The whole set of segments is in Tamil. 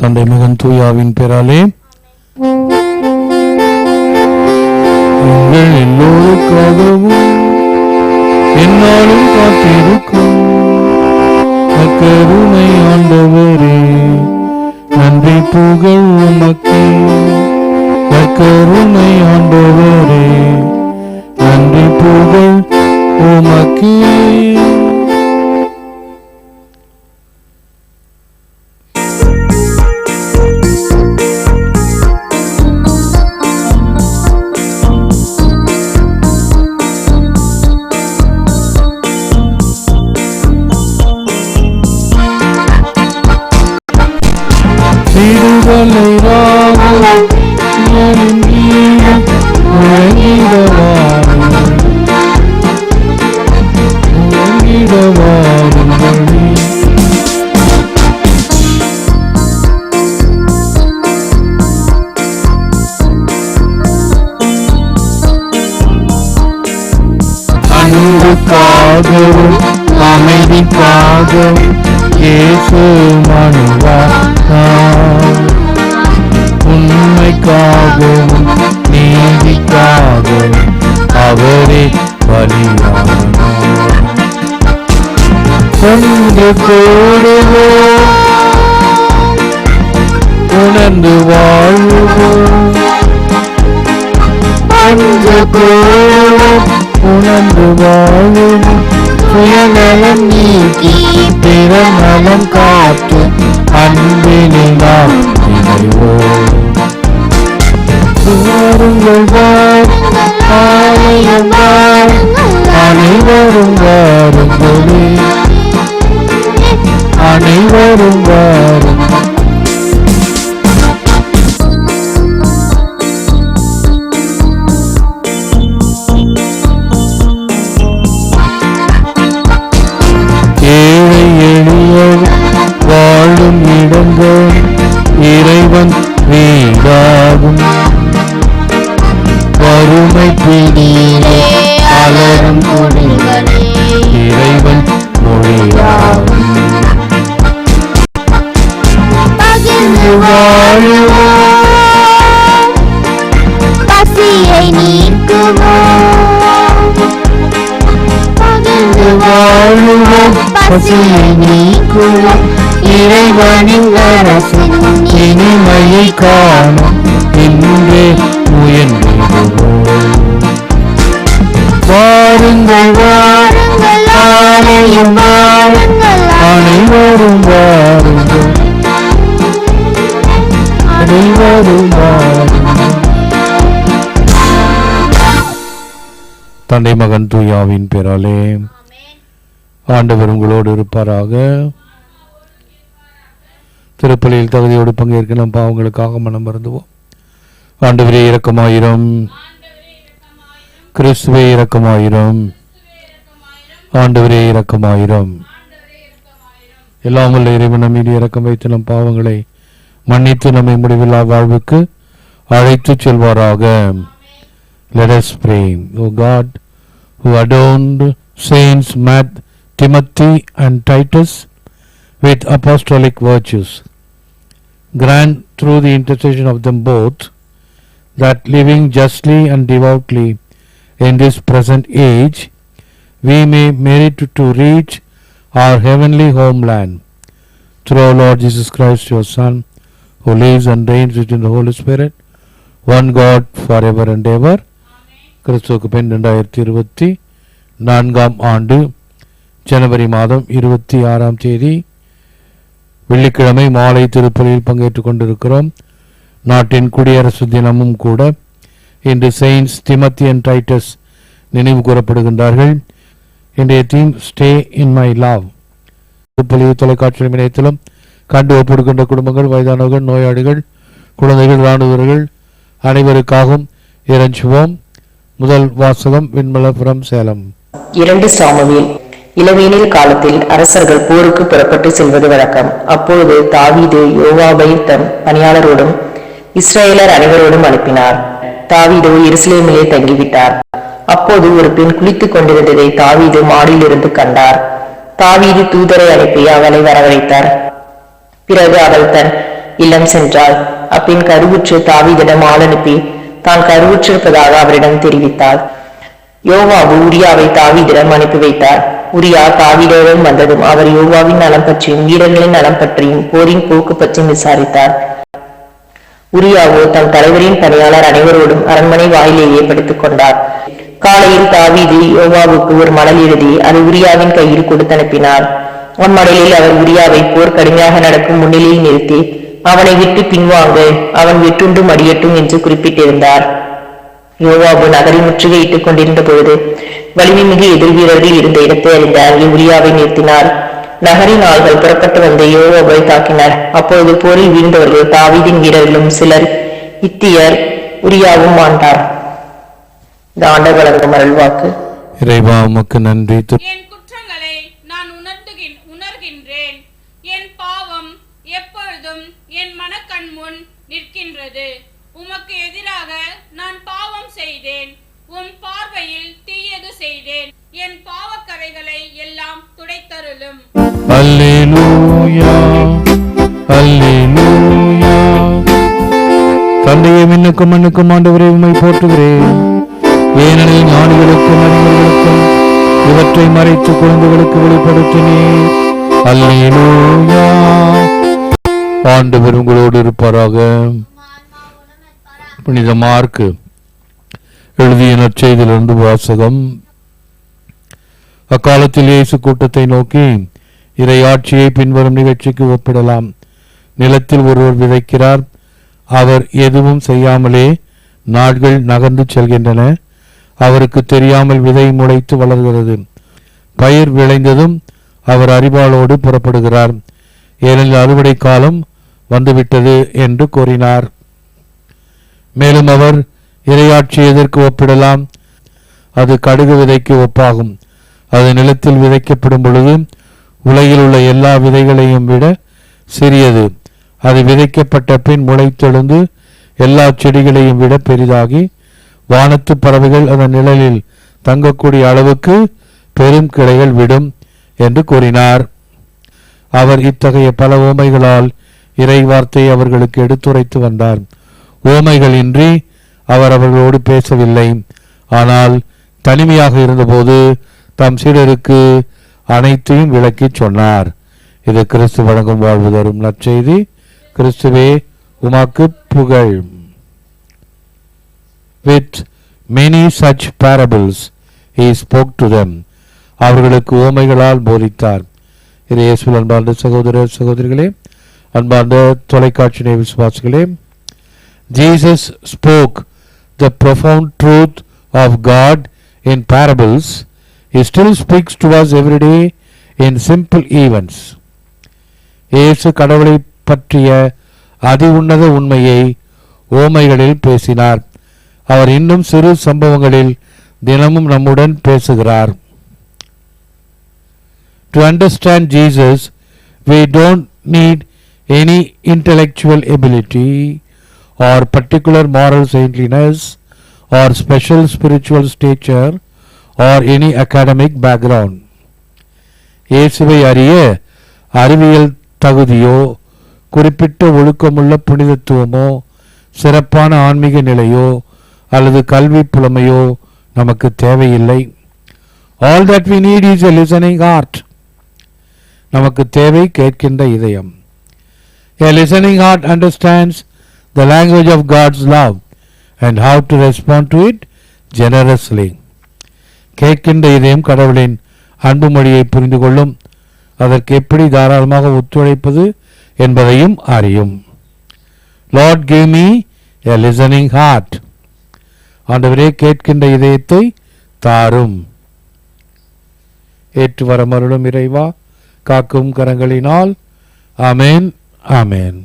தந்தை மகன் தூயாவின் பெறாலே உங்கள் எல்லோருக்காகவும் என்னாலும் காத்திருக்கும். அக்கருணை ஆண்டவரே நன்றி புகழ் உமக்கே. அக்கருணை ஆண்டவரே நன்றி புகழ் உமக்கே. விடுதலை ராகம் என் கீதம் முழங்கிடவாரும் அன்புக்காகவும் அமைதிக்காகவும் இயேசு மனுவார் உண்மைக்காகவும் நீதிக்காகவும் அவரே பலியானார். கொண்டு கூடுவோம் உணர்ந்து வாழ்வோம். அன்று கூடுவோம் உணர்ந்து வாழும் சுயநலம் நீக்கி பிற காட்டும் அன்பினில் நாம் இணைவோம் வாருங்கள் ஆலயம் அனைவரும் வாருங்களே. அனைவரும் வாருங்கள் வாழ்வோ பசியை நீக்குமோ பகிர்ந்து வாழுவோம் பசியை நீக்குவோம் இறைவனின் அரசின் இனிமையை காணும் மகன் தூயாவின் பெறாலே ஆண்டவர் உங்களோடு இருப்பாராக. திருப்பலியில் தகுதியோடு பங்கேற்க நம் பாவங்களுக்காக மனம் மருந்துவோம் ஆண்டவரே இறக்கமாயிரம் கிறிஸ்துவே இறக்கமாயிரம் ஆண்டவரே இறக்கமாயிரம் எல்லாம் உள்ள இறைவன் மீது இறக்கம் வைத்து நம் பாவங்களை மன்னித்து நம்மை முடிவில்லா வாழ்வுக்கு அழைத்து செல்வாராக. Let us pray. O God, who adorned saints Matt, Timothy, and Titus with apostolic virtues, grant through the intercession of them both that living justly and devoutly in this present age, we may merit to reach our heavenly homeland. Through our Lord Jesus Christ, your Son, who lives and reigns within the Holy Spirit, one God forever and ever. கிறிஸ்துவுக்கு பின் ரெண்டாயிரத்தி இருபத்தி நான்காம் ஆண்டு ஜனவரி மாதம் இருபத்தி ஆறாம் தேதி வெள்ளிக்கிழமை மாலை திருப்பலியில் பங்கேற்றுக் கொண்டிருக்கிறோம். நாட்டின் குடியரசு தினமும் கூட இன்று செயின்ஸ் திமத்தியன் டைட்டஸ் நினைவு கூறப்படுகின்றார்கள். இன்றைய theme stay in my love திருப்பலி தொலைக்காட்சி இணையத்திலும் கண்டு ஒப்படுகின்ற குடும்பங்கள் வயதானவர்கள் நோயாளிகள் குழந்தைகள் இராணுவர்கள் அனைவருக்காகவும் இறைஞ்சுவோம். முதல் வாசகம் விண்மலபுரம் சேலம். இரண்டு சாமுவேல். இளவேனில் காலத்தில் அரசர்கள் போருக்கு புறப்பட்டு செல்வது வழக்கம். அப்பொழுது தாவீது யோவாபை தம் பணியாளரோடும் இஸ்ரேலர் அனைவரோடும் அனுப்பினார். தாவீதோ எருசலேமிலே தங்கிவிட்டார். அப்போது ஒரு பெண் குளித்துக் கொண்டிருந்ததை தாவீது மாடியிலிருந்து கண்டார். தாவீது தூதரை அனுப்பி அவளை வரவழைத்தார். பிறகு அவள் தன் இல்லம் சென்றாள். அப்பின் கருவுற்று தாவீதிடம் ஆள் அனுப்பி தான் கருவுற்றிருப்பதாக அவரிடம் தெரிவித்தாள் யோவாபு உரியாவை தாவீதிடம் அனுப்பி வைத்தார். உரியா தாவீதிடம் வந்ததும் அவர் யோவாவின் நலம் பற்றியும் வீரர்களின் நலம் பற்றியும் போரின் போக்கு பற்றியும் விசாரித்தார். உரியாவோ தன் தலைவரின் பணியாளர் அனைவரோடும் அரண்மனை வாயிலேயே படுத்துக் கொண்டார். காலையில் தாவீது யோவாவுக்கு ஒரு மணல் எழுதி அதை உரியாவின் கையில் கொடுத்து அனுப்பினார் அம்மடலில் அவர் உரியாவை போர் கடுமையாக நடக்கும் முன்னிலையில் நிறுத்தி அவனை விட்டு பின்வாங்க அவன் வெட்டுண்டும் அடியட்டும் என்று குறிப்பிட்டிருந்தார். யோவாபு நகரை முற்றுகையிட்டுக் கொண்டிருந்த பொழுது வலிமை மிகு எதிர் வீரர்கள் இருந்த இடத்தை அறிந்த அங்கே உரியாவை நிறுத்தினார். நகரின் ஆள்கள் புறப்பட்டு வந்து யோவாபை தாக்கினர். அப்பொழுது போரில் வீழ்ந்தவர்கள் தாவீதின் வீரர்களும் சிலர் இத்தியர் உரியாவும் ஆண்டார். இந்த ஆண்டவர் வழங்கும் அருள்வாக்கு. இறைவா உமக்கு நன்றி து- என் குற்றங்களை நான் உணர்த்துகின் உணர்கின்றேன் என் பாவம் எப்பொழுதும் என் மனக்கண் முன் இருக்கிறது. உமக்கு எதிராக நான் பாவம் செய்தேன். உம் பார்வையில் தீயது செய்தேன். என் பாவக்கரைகளை எல்லாம் துடைத்தருளும். அல்லேலூயா அல்லேலூயா. தந்தையை மின்னுக்கும் மண்ணுக்கும் ஆண்டவரே உண்மை போற்றுகிறேன். ஏனெனில் ஞானிகளுக்கும் அறிஞர்களுக்கும் இவற்றை மறைத்து குழந்தைகளுக்கு வெளிப்படுத்தினேன். அல்லேலூயா. ஆண்டவர் உங்களோடு இருப்பாராக. புனித மார்க்கு எழுதிய நற்செய்திலிருந்து வாசகம். அக்காலத்தில் இயேசு கூட்டத்தை நோக்கி இறையாட்சியை பின்வரும் நிகழ்ச்சிக்கு ஒப்பிடலாம். நிலத்தில் ஒருவர் விதைக்கிறார். அவர் எதுவும் செய்யாமலே நாட்கள் நகர்ந்து செல்கின்றன. அவருக்கு தெரியாமல் விதை முளைத்து வளர்கிறது. பயிர் விளைந்ததும் அவர் அறிவாளோடு புறப்படுகிறார். ஏனெனில் அறுவடை காலம் வந்துவிட்டது என்று கூறினார். மேலும் அவர் இரையாட்சி எதற்கு ஒப்பிடலாம்? அது கடுகு விதைக்கு ஒப்பாகும். அது நிலத்தில் விதைக்கப்படும் பொழுது உலகில் உள்ள எல்லா விதைகளையும் விட சிறியது. அது விதைக்கப்பட்ட பின் முளைத்தெழுந்து எல்லா செடிகளையும் விட பெரிதாகி வானத்து பறவைகள் அதன் நிழலில் தங்கக்கூடிய அளவுக்கு பெரும் கிளைகள் விடும் என்று கூறினார். அவர் இத்தகைய பல ஓமைகளால் இறை வார்த்தையை அவர்களுக்கு எடுத்துரைத்து வந்தார். ஓமைகளின்றி அவர் அவர்களோடு பேசவில்லை. ஆனால் தனிமையாக இருந்தபோது தம் சீடருக்கு அனைத்தையும் விளக்கிச் சொன்னார். இது கிறிஸ்து வழங்கும் வாழ்வு தரும் நற்செய்தி. கிறிஸ்துவே உமாக்கு புகழ். With many such parables he spoke to them. அவர்களுக்கு ஓமைகளால் போதித்தார். இது இயேசுவில் அன்பார்ந்த சகோதர சகோதரிகளே அன்பார்ந்த தொலைக்காட்சி விசுவாசிகளே Jesus spoke the profound truth of God in parables he still speaks to us every day in simple events இயேசு கடவுளை பற்றிய அதி உன்னத உண்மையை ஓமைகளில் பேசினார் அவர் இன்னும் சிறு சம்பவங்களில் தினமும் நம்முடன் பேசுகிறார் To understand Jesus, we don't need any intellectual ability or particular moral saintliness or special spiritual stature or any academic background. இயேசுவை அறிய அறிவியல் தகுதியோ குறிப்பிட்ட ஒழுக்கமுள்ள புனிதத்துவமோ சிறப்பான ஆன்மீக நிலையோ அல்லது கல்வி புலமையோ நமக்கு தேவையில்லை all that we need is a listening heart நமக்கு தேவை கேட்கின்ற இதயம் A listening heart understands the language of God's love and how to respond to it generously. கேட்கின்ற இதயம் கடவுளின் அன்பு மொழியை புரிந்து கொள்ளும் அதற்கு எப்படி தாராளமாக ஒத்துழைப்பது என்பதையும் அறியும். Lord give me a listening heart ஆண்டவரே கேட்கின்ற இதயத்தை தாரும். ஏற்று வர மருளும் இறைவா காக்கும் கரங்களினால். அமேன் அமேன்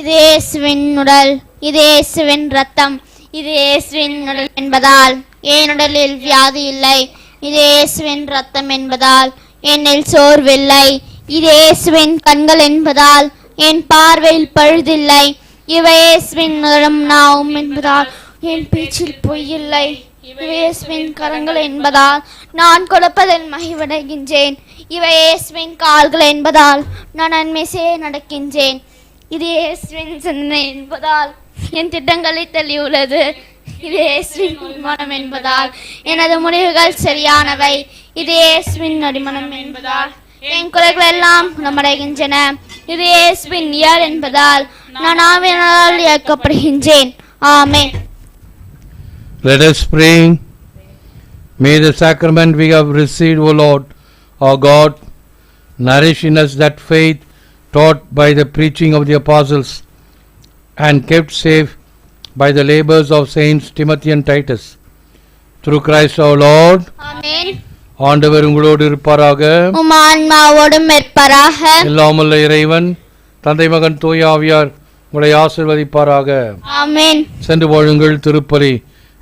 இது இயேசுவின் உடல் இது இயேசுவின் ரத்தம் இது இயேசுவின் உடல் என்பதால் என் உடலில் வியாதி இல்லை. இது இயேசுவின் ரத்தம் என்பதால் என்னில் சோர்வில்லை. இது இயேசுவின் கண்கள் என்பதால் என் பார்வையில் பழுதில்லை. இவை இயேசுவின் நிறம் நாவும் என்பதால் என் பேச்சில் பொய்யில்லை. இவையேசுவின் கரங்கள் என்பதால் நான் கொடுப்பதில் மகிழ்வடைகின்றேன். இவையேசுவின் கால்கள் என்பதால் நான் நன்மை செய்ய நடக்கின்றேன். இது இயேசுவின் சிந்தனை என்பதால் என் திட்டங்களை தெளிவுள்ளது. இது இயேசுவின் மனம் என்பதால் எனது முடிவுகள் சரியானவை. இது இயேசுவின் அடிமனம் என்பதால் என் குறைகள் எல்லாம் குணமடைகின்றன. இது இயேசுவின் இயல் என்பதால் நான் ஆவியனால் இயக்கப்படுகின்றேன். ஆமே Let us pray. May the sacrament we have received, O Lord, our God, nourish in us that faith taught by the preaching of the apostles and kept safe by the labors of Saints Timothy and Titus. Through Christ our Lord, ஆமென் ஆண்டவர் உங்களோடு இருப்பாராக உம் ஆன்மாவோடும் இருப்பராக எல்லாமல்ல இறைவன் தந்தை மகன் தூய ஆவியார் உங்களை ஆசிர்வதிப்பாராக ஆமென் சென்று வாழுங்கள் திருப்பலி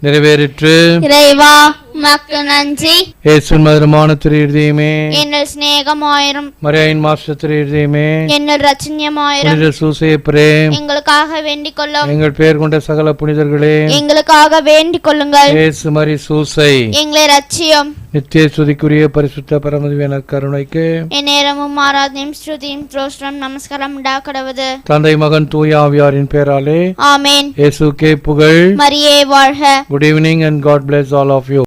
நிறைவேறிற்று இறைவா உமக்கு நன்றி. இயேசுவின் மதுரமான திரு இருதயமே. என்னில் சிநேகமாயிரும். மரியாயின் மாஸ்டர் திரு இருதயமே. என்னில் ரச்சன்யமாயிரும் புனித சூசே பிரேம் எங்களுக்காக வேண்டிக் கொள்ளும் எங்கள் பெயர் கொண்ட சகல புனிதர்களே. எங்களுக்காக வேண்டிக் கொள்ளுங்கள் இயேசு மரி சூசை. எங்களை ரட்சியும். நித்திய சுதிக்குரிய பரிசுத்த பரமதிவேன கருணைக்கு. எந்நேரமும் ஆராதனையும் ஸ்ருதியும் திரோஷ்டம் நமஸ்காரம் உண்டாக்கடவது தந்தை மகன் தூய ஆவியாரின் பேராலே. ஆமேன். இயேசுக்கே புகழ். மரியே வாழ்க. Good evening and god bless all of you